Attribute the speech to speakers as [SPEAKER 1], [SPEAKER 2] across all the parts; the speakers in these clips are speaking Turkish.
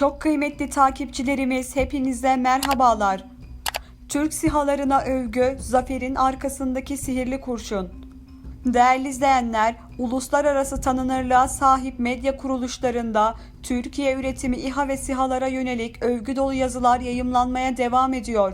[SPEAKER 1] Çok kıymetli takipçilerimiz hepinize merhabalar. Türk sihalarına övgü, zaferin arkasındaki sihirli kurşun. Değerli izleyenler, uluslararası tanınırlığa sahip medya kuruluşlarında Türkiye üretimi İHA ve SİHA'lara yönelik övgü dolu yazılar yayımlanmaya devam ediyor.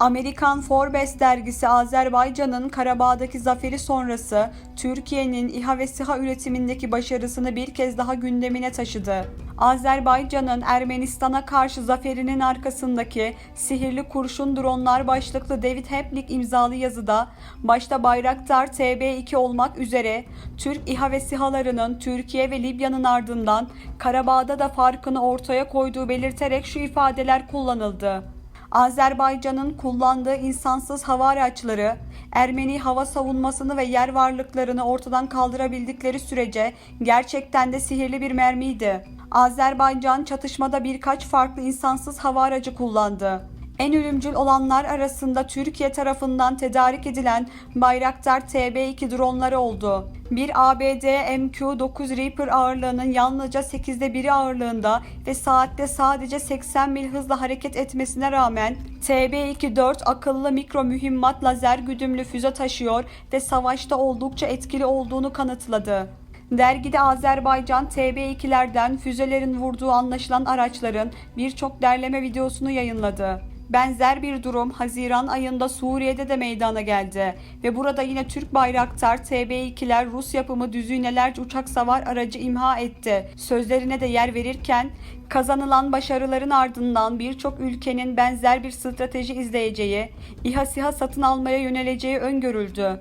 [SPEAKER 1] Amerikan Forbes dergisi Azerbaycan'ın Karabağ'daki zaferi sonrası Türkiye'nin İHA ve SİHA üretimindeki başarısını bir kez daha gündemine taşıdı. Azerbaycan'ın Ermenistan'a karşı zaferinin arkasındaki sihirli kurşun dronlar başlıklı David Heplik imzalı yazıda başta Bayraktar TB2 olmak üzere Türk İHA ve SİHA'larının Türkiye ve Libya'nın ardından Karabağ'da da farkını ortaya koyduğu belirterek şu ifadeler kullanıldı. Azerbaycan'ın kullandığı insansız hava araçları, Ermeni hava savunmasını ve yer varlıklarını ortadan kaldırabildikleri sürece gerçekten de sihirli bir mermiydi. Azerbaycan çatışmada birkaç farklı insansız hava aracı kullandı. En ölümcül olanlar arasında Türkiye tarafından tedarik edilen Bayraktar TB2 dronları oldu. Bir ABD MQ-9 Reaper ağırlığının yalnızca 8'de 1'i ağırlığında ve saatte sadece 80 mil hızla hareket etmesine rağmen TB2-4 akıllı mikro mühimmat lazer güdümlü füze taşıyor ve savaşta oldukça etkili olduğunu kanıtladı. Dergide Azerbaycan TB2'lerden füzelerin vurduğu anlaşılan araçların birçok derleme videosunu yayınladı. Benzer bir durum Haziran ayında Suriye'de de meydana geldi ve burada yine Türk Bayraktar TB2'ler Rus yapımı düzinelerce uçak savar aracı imha etti. Sözlerine de yer verirken kazanılan başarıların ardından birçok ülkenin benzer bir strateji izleyeceği, İHA SİHA satın almaya yöneleceği öngörüldü.